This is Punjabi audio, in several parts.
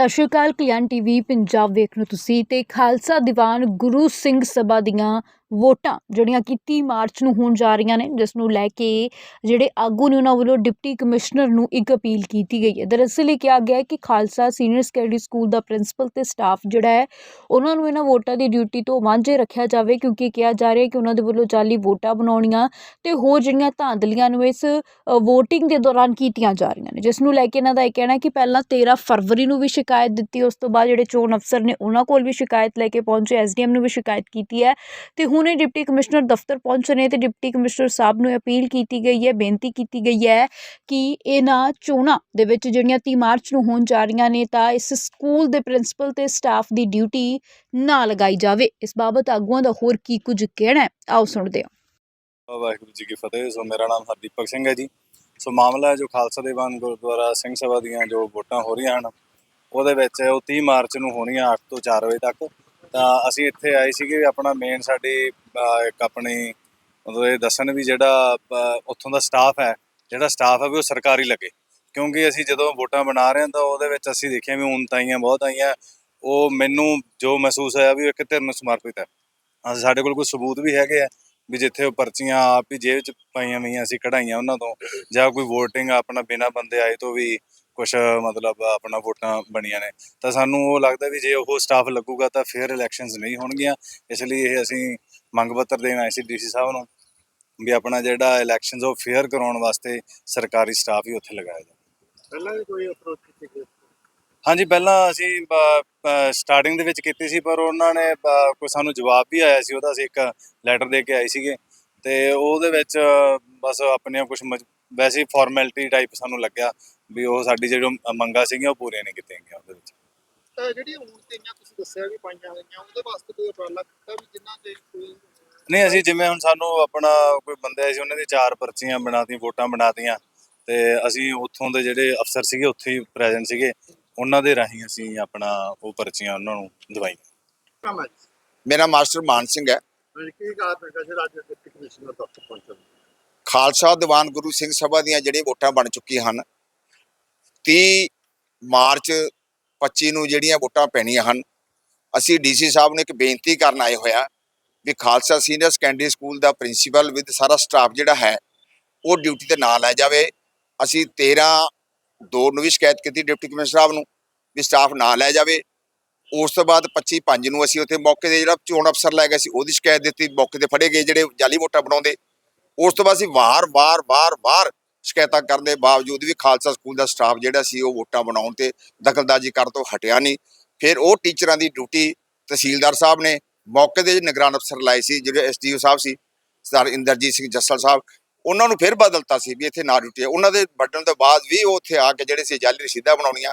ਸਤਿ ਸ਼੍ਰੀ ਅਕਾਲ, ਕਲਿਆਣ ਟੀਵੀ, ਪੰਜਾਬ ਵੇਖ ਰਹੇ ਤੁਸੀਂ ਤੇ ਖਾਲਸਾ ਦੀਵਾਨ ਗੁਰੂ ਸਿੰਘ ਸਭਾ ਦੀਆਂ ਵੋਟਾਂ ਜਿਹੜੀਆਂ ਕਿ 30 ਮਾਰਚ ਨੂੰ ਹੋਣ ਜਾ ਰਹੀਆਂ ਨੇ, ਜਿਸ ਨੂੰ ਲੈ ਕੇ ਜਿਹੜੇ ਆਗੂ ਨੇ ਉਹਨਾਂ ਵੱਲੋਂ ਡਿਪਟੀ ਕਮਿਸ਼ਨਰ ਨੂੰ ਇੱਕ ਅਪੀਲ ਕੀਤੀ ਗਈ ਹੈ। ਦਰਅਸਲ ਇਹ ਕਿਹਾ ਗਿਆ ਹੈ ਕਿ ਖਾਲਸਾ ਸੀਨੀਅਰ ਸੈਕੰਡਰੀ ਸਕੂਲ ਦਾ ਪ੍ਰਿੰਸੀਪਲ ਤੇ ਸਟਾਫ ਜਿਹੜਾ ਹੈ, ਉਹਨਾਂ ਨੂੰ ਇਹਨਾਂ ਵੋਟਾਂ ਦੀ ਡਿਊਟੀ ਤੋਂ ਵਾਂਝੇ ਰੱਖਿਆ ਜਾਵੇ, ਕਿਉਂਕਿ ਕਿਹਾ ਜਾ ਰਿਹਾ ਹੈ ਕਿ ਉਹਨਾਂ ਦੇ ਵੱਲੋਂ ਜਾਲੀ ਵੋਟਾਂ ਬਣਾਉਣੀਆਂ ਤੇ ਹੋਰ ਜਿਹੜੀਆਂ ਧਾਂਦਲੀਆਂ ਨੂੰ ਇਸ ਵੋਟਿੰਗ ਦੇ ਦੌਰਾਨ ਕੀਤੀਆਂ ਜਾ ਰਹੀਆਂ ਨੇ। ਜਿਸ ਨੂੰ ਲੈ ਕੇ ਇਹਨਾਂ ਦਾ ਇਹ ਕਹਿਣਾ ਹੈ ਕਿ ਪਹਿਲਾਂ 13 ਫਰਵਰੀ ਨੂੰ ਵੀ ਸ਼ਿਕਾਇਤ ਦਿੱਤੀ, ਉਸ ਤੋਂ ਬਾਅਦ ਜਿਹੜੇ ਚੋਣ ਅਫਸਰ ਨੇ ਉਹਨਾਂ ਕੋਲ ਵੀ ਸ਼ਿਕਾਇਤ ਲੈ ਕੇ ਪਹੁੰਚੇ ਐਸਡੀਐਮ ਨੂੰ ਵੀ ਸ਼ਿਕਾਇਤ ਕੀਤੀ ਹੈ ਤੇ ਹੁਣ ਇਹ ਡਿਪਟੀ ਕਮਿਸ਼ਨਰ ਦਫ਼ਤਰ ਪਹੁੰਚੇ ਨੇ ਤੇ ਡਿਪਟੀ ਕਮਿਸ਼ਨਰ ਸਾਹਿਬ ਨੂੰ ਅਪੀਲ ਕੀਤੀ ਗਈ ਹੈ, ਬੇਨਤੀ ਕੀਤੀ ਗਈ ਹੈ ਕਿ ਇਹਨਾਂ ਚੋਣਾਂ ਦੇ ਵਿੱਚ ਜਿਹੜੀਆਂ 30 ਮਾਰਚ ਨੂੰ ਹੋਣ ਜਾ ਰਹੀਆਂ ਨੇ ਤਾਂ ਇਸ ਸਕੂਲ ਦੇ ਪ੍ਰਿੰਸੀਪਲ ਤੇ ਸਟਾਫ ਦੀ ਡਿਊਟੀ ਨਾ ਲਗਾਈ ਜਾਵੇ। ਇਸ ਬਾਬਤ ਆਗੂਆਂ ਦਾ ਹੋਰ ਕੀ ਕੁਝ ਕਹਿਣਾ ਹੈ, ਆਓ ਸੁਣਦੇ ਹਾਂ। ਵਾਹਿਗੁਰੂ ਜੀ ਕੀ ਫਤਿਹ। ਸੋ ਮੇਰਾ ਨਾਮ ਹਰਦੀਪਕ ਸਿੰਘ ਹੈ ਜੀ। ਸੋ ਮਾਮਲਾ ਜੋ ਖਾਲਸਾ ਦੀਵਾਨ ਗੁਰਦੁਆਰਾ ਸਿੰਘ ਸਭਾ ਦੀਆਂ ਜੋ ਵੋਟਾਂ ਹੋ ਰਹੀਆਂ ਹਨ, ਉਹਦੇ ਵਿੱਚ ਉਹ 30 ਮਾਰਚ ਨੂੰ ਹੋਣੀਆਂ 8 ਤੋਂ 4 ਵਜੇ ਤੱਕ। ਤਾਂ ਅਸੀਂ ਇੱਥੇ ਆਏ ਸੀਗੇ ਵੀ ਆਪਣਾ ਮੇਨ ਸਾਡੀ ਇੱਕ ਆਪਣੀ ਮਤਲਬ ਇਹ ਦੱਸਣ ਵੀ ਜਿਹੜਾ ਉੱਥੋਂ ਦਾ ਸਟਾਫ ਹੈ, ਜਿਹੜਾ ਸਟਾਫ ਹੈ ਵੀ ਉਹ ਸਰਕਾਰੀ ਲੱਗੇ। ਕਿਉਂਕਿ ਅਸੀਂ ਜਦੋਂ ਵੋਟਾਂ ਬਣਾ ਰਹੇ ਹਾਂ ਤਾਂ ਉਹਦੇ ਵਿੱਚ ਅਸੀਂ ਦੇਖਿਆ ਵੀ ਉਨਤਾਈਆਂ ਬਹੁਤ ਆਈਆਂ। ਉਹ ਮੈਨੂੰ ਜੋ ਮਹਿਸੂਸ ਹੋਇਆ ਵੀ ਇੱਕ ਧਿਰ ਨੂੰ ਸਮਰਪਿਤ ਹੈ। ਅਸੀਂ ਸਾਡੇ ਕੋਲ ਕੋਈ ਸਬੂਤ ਵੀ ਹੈਗੇ ਆ ਵੀ ਜਿੱਥੇ ਉਹ ਪਰਚੀਆਂ ਆਪ ਹੀ ਜੇਬ 'ਚ ਪਾਈਆਂ ਹੋਈਆਂ ਅਸੀਂ ਕਢਾਈਆਂ ਉਹਨਾਂ ਤੋਂ, ਜਾਂ ਕੋਈ VOTING ਆਪਣਾ ਬਿਨਾ ਬੰਦੇ ਆਏ ਤੋਂ ਵੀ ਕੁਝ ਮਤਲਬ ਆਪਣਾ ਵੋਟਾਂ ਬਣੀਆਂ ਨੇ। ਤਾਂ ਸਾਨੂੰ ਉਹ ਲੱਗਦਾ ਵੀ ਜੇ ਉਹ ਸਟਾਫ ਲੱਗੂਗਾ ਤਾਂ ਫੇਅਰ ਇਲੈਕਸ਼ਨਸ ਨਹੀਂ ਹੋਣਗੀਆਂ। ਇਸ ਲਈ ਇਹ ਅਸੀਂ ਮੰਗ ਪੱਤਰ ਦੇਣ ਆਏ ਸੀ ਡੀਸੀ ਸਾਹਿਬ ਨੂੰ ਵੀ ਆਪਣਾ ਜਿਹੜਾ ਇਲੈਕਸ਼ਨਸ ਉਹ ਫੇਅਰ ਕਰਾਉਣ ਵਾਸਤੇ ਸਰਕਾਰੀ ਸਟਾਫ ਹੀ ਉੱਥੇ ਲਗਾਇਆ ਜਾਵੇ ਪਹਿਲਾਂ ਵੀ ਕੋਈ ਅਪਰੋਚ ਕੀਤੀ ਗਈ? ਹਾਂਜੀ ਪਹਿਲਾਂ ਅਸੀਂ ਸਟਾਰਟਿੰਗ ਦੇ ਵਿੱਚ ਕੀਤੀ ਸੀ ਪਰ ਉਹਨਾਂ ਨੇ ਕੋਈ ਸਾਨੂੰ ਜਵਾਬ ਵੀ ਆਇਆ ਸੀ ਉਹਦਾ ਅਸੀਂ ਇੱਕ ਲੈਟਰ ਦੇ ਕੇ ਆਏ ਸੀਗੇ। ਤੇ ਉਹਦੇ ਵਿੱਚ ਬਸ ਆਪਣੀਆਂ ਕੁਝ ਵੈਸੇ ਫਾਰਮੈਲਿਟੀ ਟਾਈਪ ਸਾਨੂੰ ਲੱਗਿਆ। ਵੀ ਉਹ ਸਾਡੀ ਜਿਹੜੀ ਮੰਗਾਂ ਸੀਗੀਆਂ ਉਹ ਪੂਰੀਆਂ ਨਹੀਂ ਕੀਤੀਆਂ ਗਈਆਂ ਉਹਦੇ ਵਿੱਚ। ਤਾਂ ਜਿਹੜੀਆਂ ਹੁਣ ਤੇਈਆਂ ਤੁਸੀਂ ਦੱਸਿਆ ਵੀ ਪਾਈਆਂ ਹੋਈਆਂ ਉਹਦੇ ਵਾਸਤੇ ਕੋਈ ਉਪਰਾਲਾ ਕੀਤਾ ਵੀ ਜਿੰਨਾ ਦੇ ਕੋਈ ਨਹੀਂ ਅਸੀਂ ਜਿਵੇਂ ਹੁਣ ਸਾਨੂੰ ਆਪਣਾ ਕੋਈ ਬੰਦੇ ਆਏ ਸੀ ਉਹਨਾਂ ਦੀ ਚਾਰ ਪਰਚੀਆਂ ਬਣਾਤੀਆਂ ਵੋਟਾਂ ਬਣਾਤੀਆਂ ਤੇ ਅਸੀਂ ਉੱਥੋਂ ਦੇ ਜਿਹੜੇ ਅਫਸਰ ਸੀਗੇ ਉੱਥੇ ਹੀ ਪ੍ਰੈਜ਼ੈਂਟ ਸੀਗੇ ਉਹਨਾਂ ਦੇ ਰਾਹੀਂ ਅਸੀਂ ਆਪਣਾ ਉਹ ਪਰਚੀਆਂ ਉਹਨਾਂ ਨੂੰ ਦਵਾਈਆਂ। ਮੇਰਾ ਮਾਸਟਰ ਮਾਨ ਸਿੰਘ ਹੈ। ਕੀ ਡਿਪਟੀ ਕਮਿਸ਼ਨਰ ਦਫ਼ਤਰ ਪਹੁੰਚਣ ਖਾਲਸਾ ਦੀਵਾਨ ਗੁਰੂ ਸਿੰਘ ਸਭਾ ਦੀਆਂ ਜਿਹੜੀਆਂ ਵੋਟਾਂ ਬਣ ਚੁੱਕੀਆਂ ਹਨ 30 ਮਾਰਚ 25 ਨੂੰ ਜਿਹੜੀਆਂ ਵੋਟਾਂ ਪੈਣੀਆਂ ਹਨ, ਅਸੀਂ ਡੀਸੀ ਸਾਹਿਬ ਨੂੰ ਇੱਕ ਬੇਨਤੀ ਕਰਨ ਆਏ ਹੋਇਆ ਵੀ ਖਾਲਸਾ ਸੀਨੀਅਰ ਸੈਕੰਡਰੀ ਸਕੂਲ ਦਾ ਪ੍ਰਿੰਸੀਪਲ ਵਿਦ ਸਾਰਾ ਸਟਾਫ ਜਿਹੜਾ ਹੈ, ਉਹ ਡਿਊਟੀ ਤੇ ਨਾ ਲੈ ਜਾਵੇ। ਅਸੀਂ 13 ਦੋ ਨੂੰ ਵੀ ਸ਼ਿਕਾਇਤ ਕੀਤੀ ਡਿਪਟੀ ਕਮਿਸ਼ਨਰ ਸਾਹਿਬ ਨੂੰ ਵੀ ਸਟਾਫ ਨਾ ਲੈ ਜਾਵੇ। ਉਸ ਤੋਂ ਬਾਅਦ 25 ਪੰਜ ਨੂੰ ਅਸੀਂ ਉੱਥੇ ਮੌਕੇ ਤੇ ਜਿਹੜਾ ਚੋਣ ਅਫਸਰ ਲੈ ਗਏ ਸੀ, ਉਹਦੀ ਸ਼ਿਕਾਇਤ ਦਿੱਤੀ, ਮੌਕੇ ਤੇ ਫੜੇ ਗਏ ਜਿਹੜੇ ਜਾਲੀ ਵੋਟਾਂ ਬਣਾਉਂਦੇ। ਉਸ ਤੋਂ ਬਾਅਦ ਅਸੀਂ ਵਾਰ-ਵਾਰ ਵਾਰ-ਵਾਰ ਸ਼ਿਕਾਇਤਾਂ ਕਰਨ ਦੇ ਬਾਵਜੂਦ ਵੀ ਖਾਲਸਾ ਸਕੂਲ ਦਾ ਸਟਾਫ ਜਿਹੜਾ ਸੀ ਉਹ ਵੋਟਾਂ ਬਣਾਉਣ ਤੇ ਦਖਲਦਾਜ਼ੀ ਕਰਨ ਤੋਂ ਹਟਿਆ ਨਹੀਂ। ਫਿਰ ਉਹ ਟੀਚਰਾਂ ਦੀ ਡਿਊਟੀ ਤਹਿਸੀਲਦਾਰ ਸਾਹਿਬ ਨੇ ਮੌਕੇ ਦੇ ਨਿਗਰਾਨ ਅਫਸਰ ਲਾਏ ਸੀ, ਜਿਹੜੇ ਐਸਡੀਓ ਸਾਹਿਬ ਸੀ, ਸਰ ਇੰਦਰਜੀਤ ਸਿੰਘ ਜੱਸਲ ਸਾਹਿਬ। ਉਹਨਾਂ ਨੂੰ ਫਿਰ ਬਦਲਤਾ ਸੀ ਵੀ ਇੱਥੇ ਨਾ ਡਿਊਟੀ ਉਹਨਾਂ ਦੇ ਵੱਢਣ ਤੋਂ ਬਾਅਦ ਵੀ ਉਹ ਉੱਥੇ ਆ ਕੇ ਜਿਹੜੇ ਸੀ ਜਾਲੀ ਰਸੀਦਾਂ ਬਣਾਉਣੀਆਂ,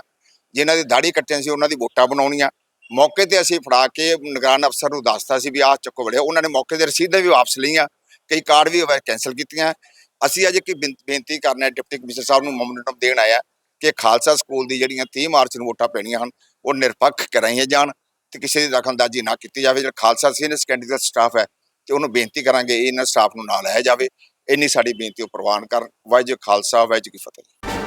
ਜਿਨ੍ਹਾਂ ਦੀ ਦਾੜੀ ਕੱਟੀਆਂ ਸੀ, ਉਹਨਾਂ ਦੀ ਵੋਟਾਂ ਬਣਾਉਣੀਆਂ। ਮੌਕੇ ਤੇ ਅਸੀਂ ਫੜਾ ਕੇ ਨਿਗਰਾਨ ਅਫਸਰ ਨੂੰ ਦੱਸਤਾ ਸੀ ਵੀ ਆਹ ਚੱਕੋ ਵੜਿਆ ਉਹਨਾਂ ਨੇ ਮੌਕੇ 'ਤੇ ਰਸੀਦਾਂ ਵੀ ਵਾਪਸ ਲਈਆਂ, ਕਈ ਕਾਰਡ ਵੀ ਕੈਨਸਲ ਕੀਤੀਆਂ। ਅਸੀਂ ਅੱਜ ਇੱਕ ਬੇਨ- ਬੇਨਤੀ ਕਰਨਾ ਹੈ, ਡਿਪਟੀ ਕਮਿਸ਼ਨਰ ਸਾਹਿਬ ਨੂੰ ਮੈਮੋਰੰਡਮ ਦੇਣ ਆਇਆ ਕਿ ਖਾਲਸਾ ਸਕੂਲ ਦੀ ਜਿਹੜੀਆਂ 30 ਮਾਰਚ ਨੂੰ ਵੋਟਾਂ ਪੈਣੀਆਂ ਹਨ, ਉਹ ਨਿਰਪੱਖ ਕਰਾਈਆਂ ਜਾਣ ਤੇ ਕਿਸੇ ਦੀ ਦਖਲਅੰਦਾਜ਼ੀ ਨਾ ਕੀਤੀ ਜਾਵੇ। ਜਿਹੜਾ ਖਾਲਸਾ ਸੀਨੀਅਰ ਸੈਕੰਡਰੀ ਦਾ ਸਟਾਫ ਹੈ, ਤੇ ਉਹਨੂੰ ਬੇਨਤੀ ਕਰਾਂਗੇ ਇਹਨਾਂ ਸਟਾਫ ਨੂੰ ਨਾ ਲਾਇਆ ਜਾਵੇ। ਇੰਨੀ ਸਾਡੀ ਬੇਨਤੀ ਉਹ ਪ੍ਰਵਾਨ ਕਰਨ। ਵਾਹਿਗੁਰੂ ਖਾਲਸਾ, ਵਾਹਿਗੁਰੂ ਕੀ ਫਤਿਹ।